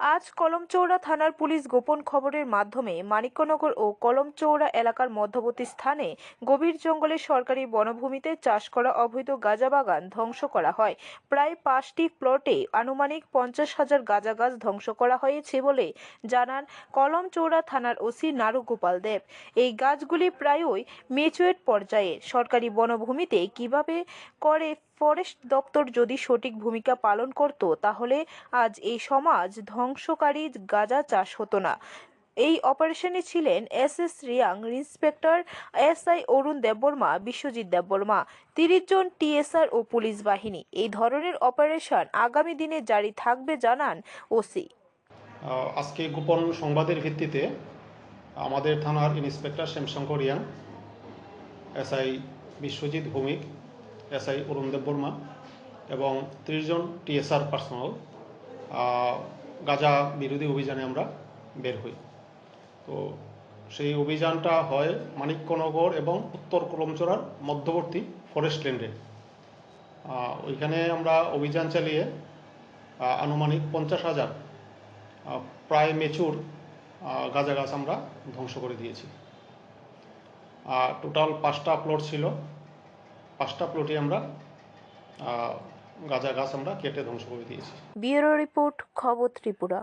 আজ কলমচৌড়া থানার পুলিশ গোপন খবরের মাধ্যমে মানিক্যনগর ও কলমচৌড়া এলাকার মধ্যবর্তী স্থানে গভীর জঙ্গলে সরকারি বনভূমিতে চাষ করা অবৈধ গাঁজা বাগান ধ্বংস করা হয়। প্রায় পাঁচটি প্লটে আনুমানিক পঞ্চাশ হাজার গাঁজা গাছ ধ্বংস করা হয়েছে বলে জানান কলমচৌড়া থানার ওসি নারু গোপাল দেব। এই গাছগুলি প্রায়ই মেচুয়েট পর্যায়ে সরকারি বনভূমিতে কীভাবে করে ফরেস্ট দপ্তর যদি সঠিক ভূমিকা পালন করত, তাহলে আজ এই সমাজ ধ্বংসকারী গাঁজা চাষ হতো না। এই অপারেশনে ছিলেন S S Reang, inspector S I Arun Debbarma, Biswajit Debbarma, তিরিশ জন টিএসআর ও পুলিশ বাহিনী। এই ধরনের অপারেশন আগামী দিনে জারি থাকবে, জানান ওসি। আজকে গোপন সংবাদের ভিত্তিতে আমাদের থানার ইন্সপেক্টর শ্যামশঙ্কর ইয়াং এসআই বিশ্বজিৎ ভৌমিক এসআই অরুণ দেব বর্মা এবং ত্রিশ জন টিএসআর পার্সোনাল গাজা বিরোধী অভিযানে আমরা বের হই। তো সেই অভিযানটা হয় মানিক্যনগর এবং উত্তর কলমচড়ার মধ্যবর্তী ফরেস্ট ল্যান্ডে ওইখানে আমরা অভিযান চালিয়ে আনুমানিক পঞ্চাশ হাজার প্রায় মেচুর গাঁজা গাছ আমরা ধ্বংস করে দিয়েছি। টোটাল পাঁচটা প্লট ছিল। পাঁচটা প্লটে আমরা গাঁজা গাছ আমরা কেটে ধ্বংস করে দিয়েছি। ব্যুরো রিপোর্ট খবর ত্রিপুরা।